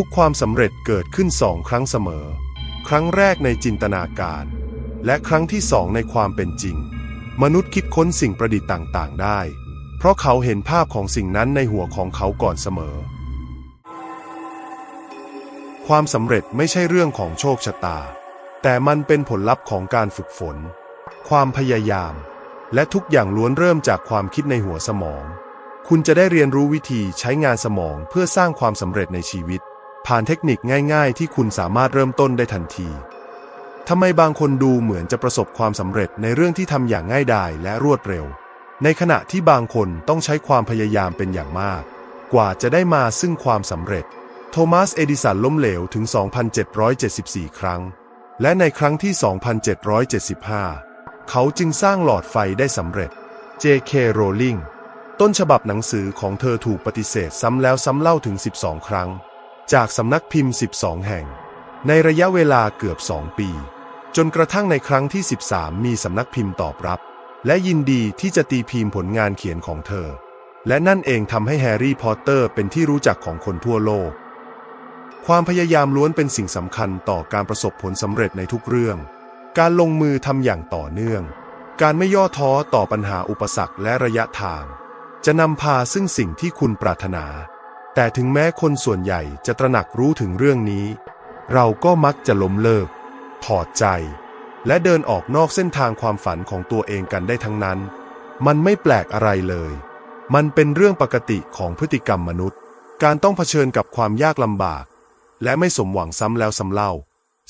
ทุกความสำเร็จเกิดขึ้นสองครั้งเสมอ ครั้งแรกในจินตนาการ และครั้งที่สองในความเป็นจริง มนุษย์คิดค้นสิ่งประดิษฐ์ต่างๆ ได้ เพราะเขาเห็นภาพของสิ่งนั้นในหัวของเขาก่อนเสมอ ความสำเร็จไม่ใช่เรื่องของโชคชะตา แต่มันเป็นผลลัพธ์ของการฝึกฝน ความพยายาม และทุกอย่างล้วนเริ่มจากความคิดในหัวสมองคุณจะได้เรียนรู้วิธีใช้งานสมองเพื่อสร้างความสำเร็จในชีวิต ผ่านเทคนิคง่ายๆ ที่คุณสามารถเริ่มต้นได้ทันทีทำไมบางคนดูเหมือนจะประสบความสำเร็จในเรื่องที่ทำอย่างง่ายดายและรวดเร็ว ในขณะที่บางคนต้องใช้ความพยายามเป็นอย่างมาก กว่าจะได้มาซึ่งความสำเร็จ โทมัส เอดิสันล้มเหลวถึง 2,774 ครั้ง และในครั้งที่ 2,775 เขาจึงสร้างหลอดไฟได้สำเร็จ J.K. Rowling ต้นฉบับหนังสือของเธอถูกปฏิเสธซ้ำแล้วซ้ำเล่าถึง 12 ครั้ง จากสำนักพิมพ์ 12 แห่ง ในระยะเวลาเกือบ 2 ปี จนกระทั่งในครั้งที่ 13 มีสำนักพิมพ์ตอบรับ และยินดีที่จะตีพิมพ์ผลงานเขียนของเธอ และนั่นเองทำให้แฮร์รี่พอตเตอร์เป็นที่รู้จักของคนทั่วโลก ความพยายามล้วนเป็นสิ่งสำคัญต่อการประสบผลสำเร็จในทุกเรื่อง การลงมือทำอย่างต่อเนื่อง การไม่ย่อท้อต่อปัญหาอุปสรรคและระยะทาง จะนำพาซึ่งสิ่งที่คุณปรารถนา แต่ถึงแม้คนส่วนใหญ่จะตระหนักรู้ถึงเรื่องนี้ เราก็มักจะล้มเลิก ถอดใจ และเดินออกนอกเส้นทางความฝันของตัวเองกันได้ทั้งนั้น มันไม่แปลกอะไรเลย มันเป็นเรื่องปกติของพฤติกรรมมนุษย์ การต้องเผชิญกับความยากลำบาก และไม่สมหวังซ้ำแล้วซ้ำเล่า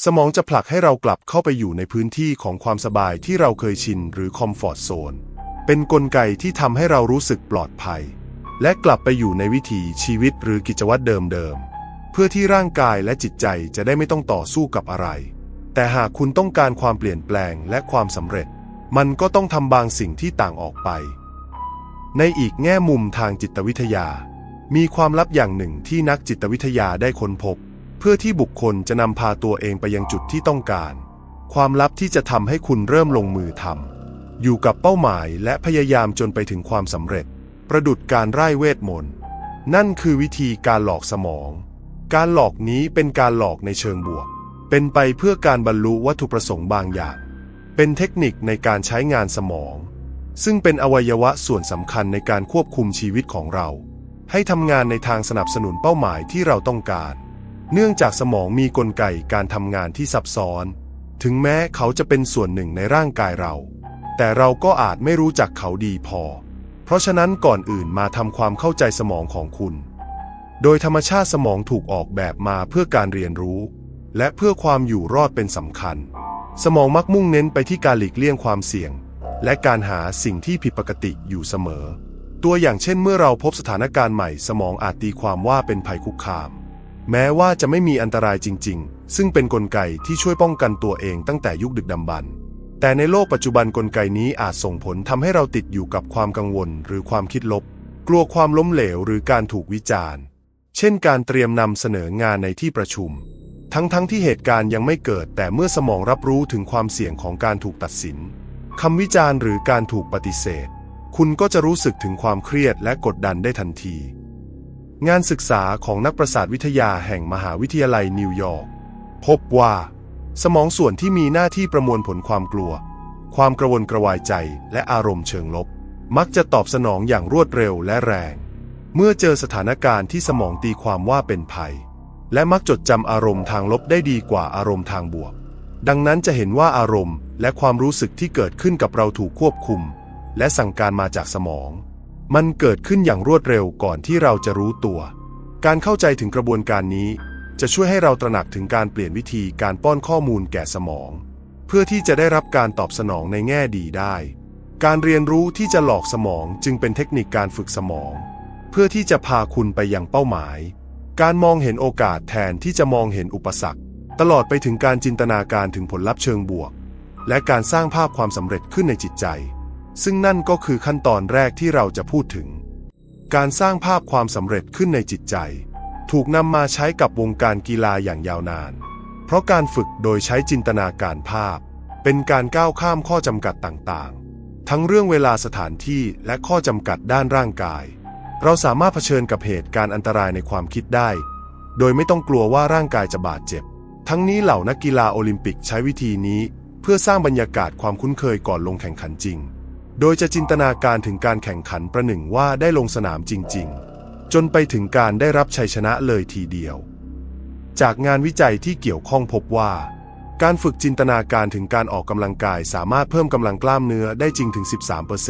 สมองจะผลักให้เรากลับเข้าไปอยู่ในพื้นที่ของความสบายที่เราเคยชินหรือคอมฟอร์ทโซน เป็นนกลไกที่ทำให้เรารู้สึกปลอดภัย และกลับไปอยู่ในวิถีชีวิตหรือกิจวัตรเดิมๆ เพื่อที่ร่างกายและจิตใจจะได้ไม่ต้องต่อสู้กับอะไร แต่หากคุณต้องการความเปลี่ยนแปลงและความสำเร็จ มันก็ต้องทำบางสิ่งที่ต่างออกไป ในอีกแง่มุมทางจิตวิทยา มีความลับอย่างหนึ่งที่นักจิตวิทยาได้ค้นพบ เพื่อที่บุคคลจะนำพาตัวเองไปยังจุดที่ต้องการ ความลับที่จะทำให้คุณเริ่มลงมือทำอยู่กับเป้าหมายและพยายามจนไปถึงความสำเร็จ ประดุดการไร้เวทมนต์ นั่นคือวิธีการหลอกสมอง การหลอกนี้เป็นการหลอกในเชิงบวก เป็นไปเพื่อการบรรลุวัตถุประสงค์บางอย่าง เป็นเทคนิคในการใช้งานสมอง ซึ่งเป็นอวัยวะส่วนสำคัญในการควบคุมชีวิตของเรา ให้ทำงานในทางสนับสนุนเป้าหมายที่เราต้องการ เนื่องจากสมองมีกลไกการทำงานที่ซับซ้อน ถึงแม้เขาจะเป็นส่วนหนึ่งในร่างกายเรา แต่เราก็อาจไม่รู้จักเขาดีพอ เพราะฉะนั้นก่อนอื่นมาทำความเข้าใจสมองของคุณ โดยธรรมชาติสมองถูกออกแบบมาเพื่อการเรียนรู้ และเพื่อความอยู่รอดเป็นสำคัญ สมองมักมุ่งเน้นไปที่การหลีกเลี่ยงความเสี่ยง และการหาสิ่งที่ผิดปกติอยู่เสมอ ตัวอย่างเช่น เมื่อเราพบสถานการณ์ใหม่ สมองอาจตีความว่าเป็นภัยคุกคาม แม้ว่าจะไม่มีอันตรายจริง ๆ ซึ่งเป็นนกลไกที่ช่วยป้องกันตัวเองตั้งแต่ยุคดึกดำบรรพ์ แต่ในโลกปัจจุบันกลไกนี้อาจส่งผลทำให้เราติดอยู่กับความกังวลหรือความคิดลบ กลัวความล้มเหลวหรือการถูกวิจารณ์ เช่นการเตรียมนำเสนองานในที่ประชุม ทั้งๆทที่เหตุการณ์ยังไม่เกิด แต่เมื่อสมองรับรู้ถึงความเสี่ยงของการถูกตัดสินคำวิจารณ์หรือการถูกปฏิเสธ คุณก็จะรู้สึกถึงความเครียดและกดดันได้ทันที งานศึกษาของนักประสาทวิทยาแห่งมหาวิทยาลัยนิวยอร์กพบว่า สมองส่วนที่มีหน้าที่ประมวลผลความกลัว ความกระวนกระวายใจและอารมณ์เชิงลบ มักจะตอบสนองอย่างรวดเร็วและแรง เมื่อเจอสถานการณ์ที่สมองตีความว่าเป็นภัย และมักจดจำอารมณ์ทางลบได้ดีกว่าอารมณ์ทางบวก ดังนั้นจะเห็นว่าอารมณ์ และความรู้สึกที่เกิดขึ้นกับเราถูกควบคุม และสั่งการมาจากสมอง มันเกิดขึ้นอย่างรวดเร็วก่อนที่เราจะรู้ตัว การเข้าใจถึงกระบวนการนี้ จะช่วยให้เราตระหนักถึงการเปลี่ยนวิธีการป้อนข้อมูลแก่สมอง เพื่อที่จะได้รับการตอบสนองในแง่ดีได้ การเรียนรู้ที่จะหลอกสมองจึงเป็นเทคนิคการฝึกสมอง เพื่อที่จะพาคุณไปยังเป้าหมาย การมองเห็นโอกาสแทนที่จะมองเห็นอุปสรรค ตลอดไปถึงการจินตนาการถึงผลลัพธ์เชิงบวก และการสร้างภาพความสำเร็จขึ้นในจิตใจ ซึ่งนั่นก็คือขั้นตอนแรกที่เราจะพูดถึง การสร้างภาพความสำเร็จขึ้นในจิตใจ ถูกนำมาใช้กับวงการกีฬาอย่างยาวนาน เพราะการฝึกโดยใช้จินตนาการภาพ เป็นการก้าวข้ามข้อจำกัดต่างๆ ทั้งเรื่องเวลาสถานที่และข้อจำกัดด้านร่างกาย เราสามารถเผชิญกับเหตุการณ์อันตรายในความคิดได้ โดยไม่ต้องกลัวว่าร่างกายจะบาดเจ็บ ทั้งนี้เหล่านักกีฬาโอลิมปิกใช้วิธีนี้ เพื่อสร้างบรรยากาศความคุ้นเคยก่อนลงแข่งขันจริง โดยจะจินตนาการถึงการแข่งขันประหนึ่งว่าได้ลงสนามจริง ๆ จนไปถึงการได้รับชัยชนะเลยทีเดียว จากงานวิจัยที่เกี่ยวข้องพบว่า การฝึกจินตนาการถึงการออกกำลังกายสามารถเพิ่มกำลังกล้ามเนื้อได้จริงถึง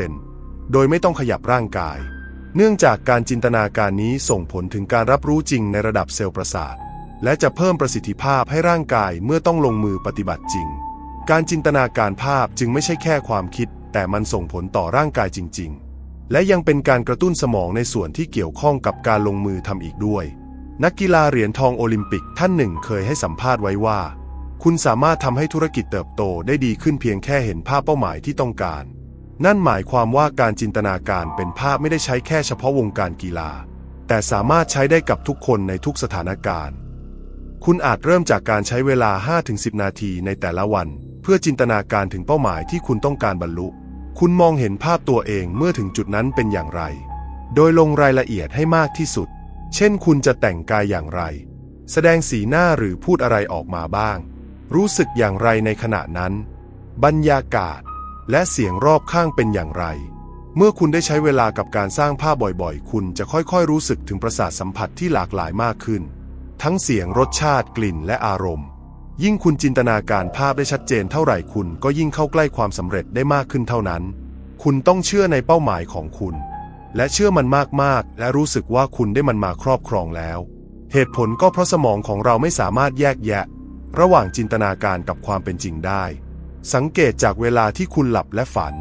13%โดยไม่ต้องขยับร่างกาย เนื่องจากการจินตนาการนี้ส่งผลถึงการรับรู้จริงในระดับเซลล์ประสาท และจะเพิ่มประสิทธิภาพให้ร่างกายเมื่อต้องลงมือปฏิบัติจริง การจินตนาการภาพจึงไม่ใช่แค่ความคิด แต่มันส่งผลต่อร่างกายจริง ๆ และยังเป็นการกระตุ้นสมองในส่วนที่เกี่ยวข้องกับการลงมือทำอีกด้วย นักกีฬาเหรียญทองโอลิมปิกท่านหนึ่งเคยให้สัมภาษณ์ไว้ว่า คุณสามารถทำให้ธุรกิจเติบโตได้ดีขึ้นเพียงแค่เห็นภาพเป้าหมายที่ต้องการ นั่นหมายความว่าการจินตนาการเป็นภาพไม่ได้ใช้แค่เฉพาะวงการกีฬา แต่สามารถใช้ได้กับทุกคนในทุกสถานการณ์ คุณอาจเริ่มจากการใช้เวลา 5-10 นาทีในแต่ละวัน เพื่อจินตนาการถึงเป้าหมายที่คุณต้องการบรรลุ คุณมองเห็นภาพตัวเองเมื่อถึงจุดนั้นเป็นอย่างไร โดยลงรายละเอียดให้มากที่สุด เช่นคุณจะแต่งกายอย่างไร แสดงสีหน้าหรือพูดอะไรออกมาบ้าง รู้สึกอย่างไรในขณะนั้น บรรยากาศ และเสียงรอบข้างเป็นอย่างไร เมื่อคุณได้ใช้เวลากับการสร้างภาพบ่อยๆ คุณจะค่อยๆ รู้สึกถึงประสาทสัมผัสที่หลากหลายมากขึ้น ทั้งเสียงรสชาติกลิ่นและอารมณ์ ยิ่งคุณจินตนาการภาพได้ชัดเจนเท่าไหร่คุณก็ยิ่งเข้าใกล้ความสำเร็จได้มากขึ้นเท่านั้น คุณต้องเชื่อในเป้าหมายของคุณ และเชื่อมันมากๆ และรู้สึกว่าคุณได้มันมาครอบครองแล้ว เหตุผลก็เพราะสมองของเราไม่สามารถแยกแยะ ระหว่างจินตนาการกับความเป็นจริงได้ สังเกตจากเวลาที่คุณหลับและฝัน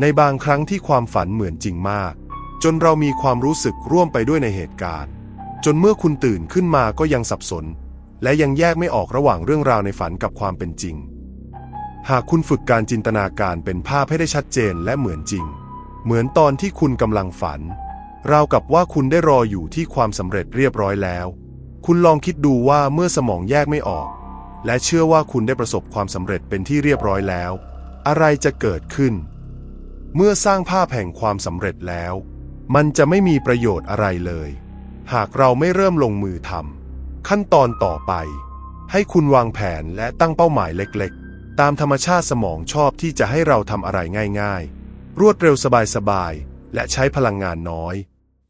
ในบางครั้งที่ความฝันเหมือนจริงมาก จนเรามีความรู้สึกร่วมไปด้วยในเหตุการณ์ จนเมื่อคุณตื่นขึ้นมาก็ยังสับสน และยังแยกไม่ออกระหว่างเรื่องราวในฝันกับความเป็นจริง หากคุณฝึกการจินตนาการเป็นภาพให้ได้ชัดเจนและเหมือนจริง เหมือนตอนที่คุณกำลังฝัน ราวกับว่าคุณได้รออยู่ที่ความสำเร็จเรียบร้อยแล้ว คุณลองคิดดูว่าเมื่อสมองแยกไม่ออก และเชื่อว่าคุณได้ประสบความสำเร็จเป็นที่เรียบร้อยแล้ว อะไรจะเกิดขึ้น เมื่อสร้างภาพแห่งความสำเร็จแล้ว มันจะไม่มีประโยชน์อะไรเลย หากเราไม่เริ่มลงมือทำ ขั้นตอนต่อไป ให้คุณวางแผนและตั้งเป้าหมายเล็กๆ ตามธรรมชาติสมองชอบที่จะให้เราทำอะไรง่ายๆ รวดเร็วสบายๆ และใช้พลังงานน้อย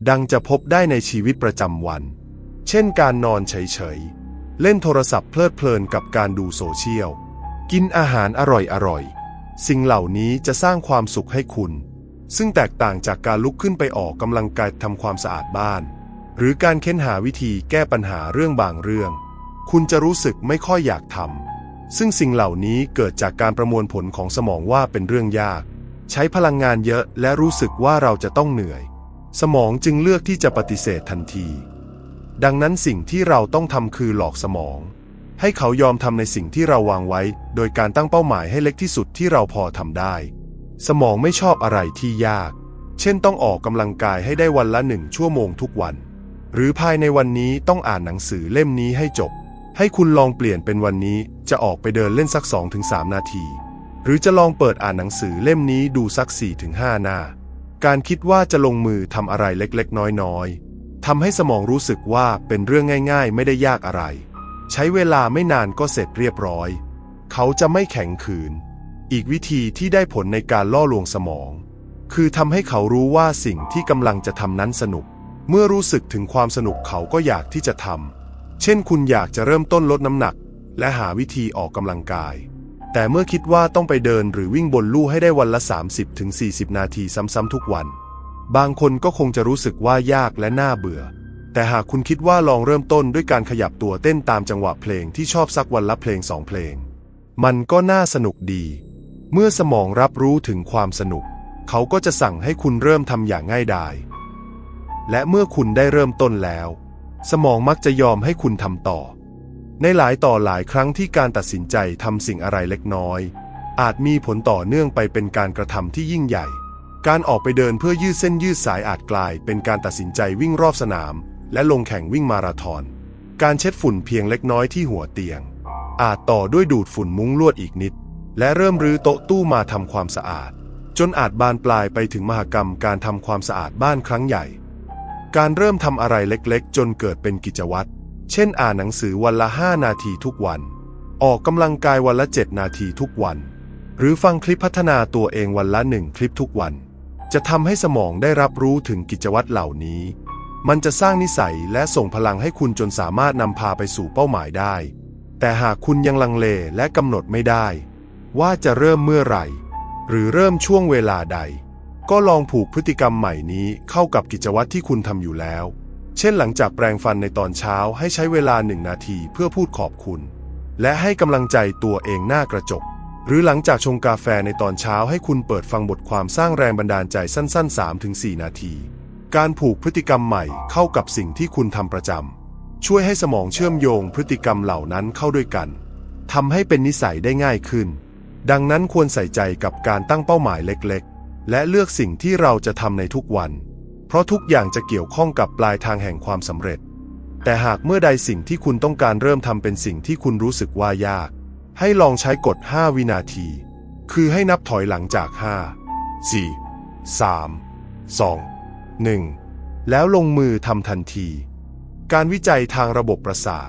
ดังจะพบได้ในชีวิตประจำวัน เช่นการนอนเฉยๆ เล่นโทรศัพท์เพลิดเพลินกับการดูโซเชียล กินอาหารอร่อยๆ สิ่งเหล่านี้จะสร้างความสุขให้คุณ ซึ่งแตกต่างจากการลุกขึ้นไปออกกำลังกายทำความสะอาดบ้าน หรือการเค้นหาวิธีแก้ปัญหาเรื่องบางเรื่อง คุณจะรู้สึกไม่ค่อยอยากทำซึ่งสิ่งเหล่านี้เกิดจากการประมวลผลของสมองว่าเป็นเรื่องยาก ใช้พลังงานเยอะและรู้สึกว่าเราจะต้องเหนื่อย สมองจึงเลือกที่จะปฏิเสธทันที ดังนั้นสิ่งที่เราต้องทำคือหลอกสมอง ให้เขายอมทำในสิ่งที่เราวางไว้ โดยการตั้งเป้าหมายให้เล็กที่สุดที่เราพอทำได้ สมองไม่ชอบอะไรที่ยาก เช่นต้องออกกำลังกายให้ได้วันละหนึ่งชั่วโมงทุกวัน หรือภายในวันนี้ต้องอ่านหนังสือเล่มนี้ให้จบ ให้คุณลองเปลี่ยนเป็นวันนี้จะออกไปเดินเล่นสัก 2-3 นาที หรือจะลองเปิดอ่านหนังสือเล่มนี้ดูสัก 4-5 หน้า การคิดว่าจะลงมือทำอะไรเล็กๆ น้อยๆทำให้สมองรู้สึกว่าเป็นเรื่องง่าย ๆ ไม่ได้ยากอะไร ใช้เวลาไม่นานก็เสร็จเรียบร้อย เขาจะไม่แข็งขืน อีกวิธีที่ได้ผลในการล่อลวงสมอง คือทำให้เขารู้ว่าสิ่งที่กำลังจะทำนั้นสนุก เมื่อรู้สึกถึงความสนุกเขาก็อยากที่จะทำ เช่นคุณอยากจะเริ่มต้นลดน้ำหนัก และหาวิธีออกกำลังกาย แต่เมื่อคิดว่าต้องไปเดินหรือวิ่งบนลู่ให้ได้วันละ 30-40 นาทีซ้ำๆทุกวัน บางคนก็คงจะรู้สึกว่ายากและน่าเบื่อ แต่หากคุณคิดว่าลองเริ่มต้นด้วยการขยับตัวเต้นตามจังหวะเพลงที่ชอบสักวันละเพลงสองเพลง มันก็น่าสนุกดี เมื่อสมองรับรู้ถึงความสนุก เขาก็จะสั่งให้คุณเริ่มทำอย่างง่ายดาย และเมื่อคุณได้เริ่มต้นแล้ว สมองมักจะยอมให้คุณทำต่อ ในหลายต่อหลายครั้งที่การตัดสินใจทำสิ่งอะไรเล็กน้อย อาจมีผลต่อเนื่องไปเป็นการกระทำที่ยิ่งใหญ่ การออกไปเดินเพื่อยืดเส้นยืดสายอาจกลายเป็นการตัดสินใจวิ่งรอบสนาม และลงแข่งวิ่งมาราธอน การเช็ดฝุ่นเพียงเล็กน้อยที่หัวเตียง อาจต่อด้วยดูดฝุ่นมุ้งลวดอีกนิด และเริ่มรื้อโต๊ะตู้มาทำความสะอาด จนอาจบานปลายไปถึงมหกรรมการทำความสะอาดบ้านครั้งใหญ่ การเริ่มทำอะไรเล็กๆ จนเกิดเป็นกิจวัตร เช่นอ่านหนังสือวันละ 5 นาทีทุกวัน ออกกำลังกายวันละ 7 นาทีทุกวัน หรือฟังคลิปพัฒนาตัวเองวันละหนึ่งคลิปทุกวัน จะทำให้สมองได้รับรู้ถึงกิจวัตรเหล่านี้ มันจะสร้างนิสัยและส่งพลังให้คุณจนสามารถนำพาไปสู่เป้าหมายได้ แต่หากคุณยังลังเลและกำหนดไม่ได้ ว่าจะเริ่มเมื่อไหร่ หรือเริ่มช่วงเวลาใด ก็ลองผูกพฤติกรรมใหม่นี้เข้ากับกิจวัตรที่คุณทำอยู่แล้ว เช่นหลังจากแปรงฟันในตอนเช้าให้ใช้เวลาหนึ่งนาทีเพื่อพูดขอบคุณ และให้กำลังใจตัวเองหน้ากระจก หรือหลังจากชงกาแฟในตอนเช้าให้คุณเปิดฟังบทความสร้างแรงบันดาลใจสั้น ๆ 3-4 นาที การผูกพฤติกรรมใหม่เข้ากับสิ่งที่คุณทำประจำช่วยให้สมองเชื่อมโยงพฤติกรรมเหล่านั้นเข้าด้วยกันทำให้เป็นนิสัยได้ง่ายขึ้น ดังนั้นควรใส่ใจกับการตั้งเป้าหมายเล็กๆ และเลือกสิ่งที่เราจะทำในทุกวัน เพราะทุกอย่างจะเกี่ยวข้องกับปลายทางแห่งความสำเร็จ แต่หากเมื่อใดสิ่งที่คุณต้องการเริ่มทำเป็นสิ่งที่คุณรู้สึกว่ายาก ให้ลองใช้กฎ 5 วินาที คือให้นับถอยหลังจาก 5 4 3 2 1 แล้วลงมือทำทันที การวิจัยทางระบบประสาท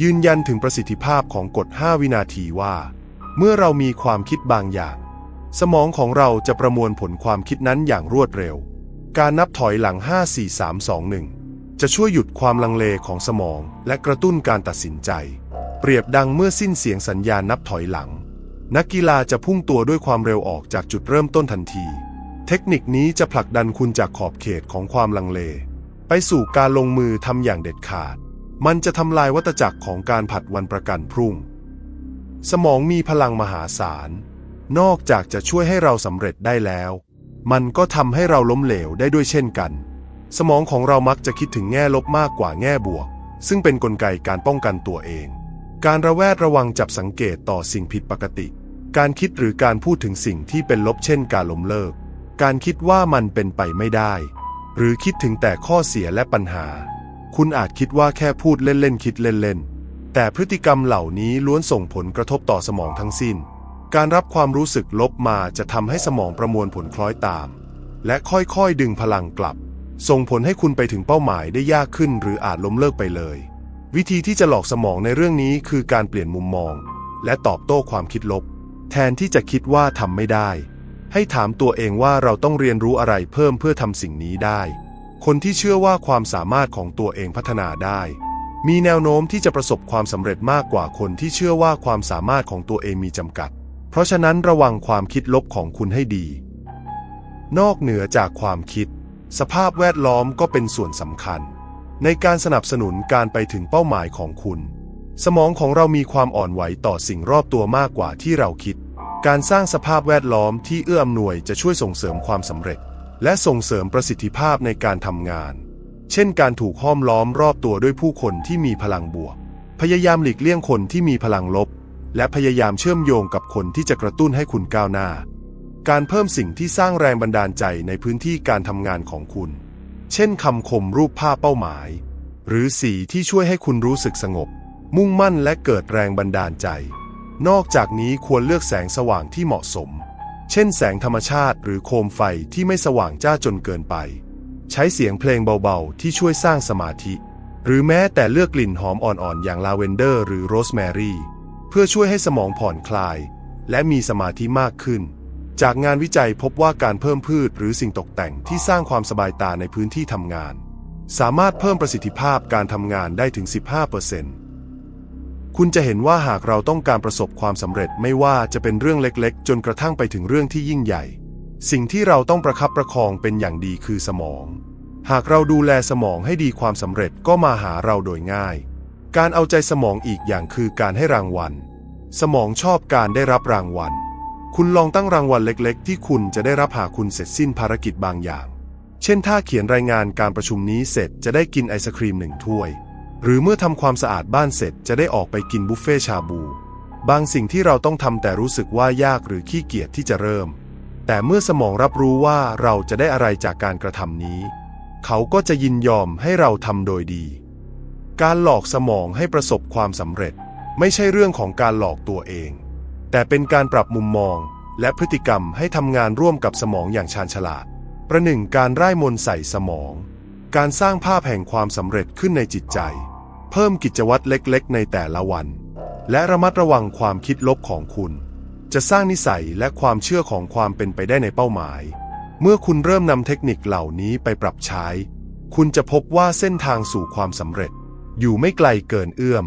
ยืนยันถึงประสิทธิภาพของกฎ 5 วินาทีว่า เมื่อเรามีความคิดบางอย่าง สมองของเราจะประมวลผลความคิดนั้นอย่างรวดเร็ว การนับถอยหลัง 5 4 3 2 1 จะช่วยหยุดความลังเลของสมองและกระตุ้นการตัดสินใจ เปรียบดังเมื่อสิ้นเสียงสัญญาณนับถอยหลัง นักกีฬาจะพุ่งตัวด้วยความเร็วออกจากจุดเริ่มต้นทันที เทคนิคนี้จะผลักดันคุณจากขอบเขตของความลังเล ไปสู่การลงมือทำอย่างเด็ดขาด มันจะทำลายวัตจักรของการผัดวันประกันพรุ่ง สมองมีพลังมหาศาล นอกจากจะช่วยให้เราสำเร็จได้แล้ว มันก็ทำให้เราล้มเหลวได้ด้วยเช่นกัน สมองของเรามักจะคิดถึงแง่ลบมากกว่าแง่บวก ซึ่งเป็นนกลไกการป้องกันตัวเอง การระแวดระวังจับสังเกตต่อสิ่งผิดปกติ การคิดหรือการพูดถึงสิ่งที่เป็นลบเช่นการล้มเลิก การคิดว่ามันเป็นไปไม่ได้ หรือคิดถึงแต่ข้อเสียและปัญหา คุณอาจคิดว่าแค่พูดเล่นๆคิดเล่นๆแต่พฤติกรรมเหล่านี้ล้วนส่งผลกระทบต่อสมองทั้งสิ้น การรับความรู้สึกลบมาจะทำให้สมองประมวลผลคล้อยตาม และค่อยๆดึงพลังกลับ ส่งผลให้คุณไปถึงเป้าหมายได้ยากขึ้น หรืออาจล้มเลิกไปเลย วิธีที่จะหลอกสมองในเรื่องนี้คือการเปลี่ยนมุมมอง และตอบโต้ความคิดลบ แทนที่จะคิดว่าทำไม่ได้ ให้ถามตัวเองว่าเราต้องเรียนรู้อะไรเพิ่มเพื่อทำสิ่งนี้ได้ คนที่เชื่อว่าความสามารถของตัวเองพัฒนาได้มีแนวโน้มที่จะประสบความสำเร็จมากกว่าคนที่เชื่อว่าความสามารถของตัวเองมีจำกัด เพราะฉะนั้นระวังความคิดลบของคุณให้ดี นอกเหนือจากความคิด สภาพแวดล้อมก็เป็นส่วนสำคัญ ในการสนับสนุนการไปถึงเป้าหมายของคุณ สมองของเรามีความอ่อนไหวต่อสิ่งรอบตัวมากกว่าที่เราคิด การสร้างสภาพแวดล้อมที่เอื้ออำนวยจะช่วยส่งเสริมความสำเร็จ และส่งเสริมประสิทธิภาพในการทำงาน เช่น การถูกห้อมล้อมรอบตัวด้วยผู้คนที่มีพลังบวก พยายามหลีกเลี่ยงคนที่มีพลังลบ และพยายามเชื่อมโยงกับคนที่จะกระตุ้นให้คุณก้าวหน้า การเพิ่มสิ่งที่สร้างแรงบันดาลใจในพื้นที่การทำงานของคุณ เช่นคำคมรูปภาพเป้าหมาย หรือสีที่ช่วยให้คุณรู้สึกสงบ มุ่งมั่นและเกิดแรงบันดาลใจ นอกจากนี้ควรเลือกแสงสว่างที่เหมาะสม เช่นแสงธรรมชาติหรือโคมไฟที่ไม่สว่างจ้าจนเกินไป ใช้เสียงเพลงเบาๆ ที่ช่วยสร้างสมาธิ หรือแม้แต่เลือกกลิ่นหอมอ่อนๆ อย่างลาเวนเดอร์ หรือโรสแมรี่ พื่อช่วยให้สมองผ่อนคลาย และมีสมาธิมากขึ้น จากงานวิจัยพบว่าการเพิ่มพืชหรือสิ่งตกแต่งที่สร้างความสบายตาในพื้นที่ทำงาน สามารถเพิ่มประสิทธิภาพการทำงานได้ถึง 15%คุณจะเห็นว่าหากเราต้องการประสบความสำเร็จไม่ว่าจะเป็นเรื่องเล็กๆ จนกระทั่งไปถึงเรื่องที่ยิ่งใหญ่ สิ่งที่เราต้องประคับประคองเป็นอย่างดีคือสมอง หากเราดูแลสมองให้ดีความสำเร็จก็มาหาเราโดยง่ายการเอาใจสมองอีกอย่างคือการให้รางวัล สมองชอบการได้รับรางวัล คุณลองตั้งรางวัลเล็กๆ ที่คุณจะได้รับหากคุณเสร็จสิ้นภารกิจบางอย่าง เช่นถ้าเขียนรายงานการประชุมนี้เสร็จจะได้กินไอศครีมหนึ่งถ้วย หรือเมื่อทำความสะอาดบ้านเสร็จจะได้ออกไปกินบุฟเฟ่ชาบู บางสิ่งที่เราต้องทำแต่รู้สึกว่ายากหรือขี้เกียจที่จะเริ่ม แต่เมื่อสมองรับรู้ว่าเราจะได้อะไรจากการกระทำนี้ เขาก็จะยินยอมให้เราทำโดยดี การหลอกสมองให้ประสบความสำเร็จ ไม่ใช่เรื่องของการหลอกตัวเอง แต่เป็นการปรับมุมมองและพฤติกรรมให้ทำงานร่วมกับสมองอย่างชาญฉลาด ประหนึ่งการไร่ายมนใส่สมอง การสร้างภาพแห่งความสำเร็จขึ้นในจิตใจ เพิ่มกิจวัตรเล็กๆ ในแต่ละวัน และระมัดระวังความคิดลบของคุณ จะสร้างนิสัยและความเชื่อของความเป็นไปได้ในเป้าหมาย เมื่อคุณเริ่มนำเทคนิคเหล่านี้ไปปรับใช้ คุณจะพบว่าเส้นทางสู่ความสำเร็จ อยู่ไม่ไกลเกินเอื้อม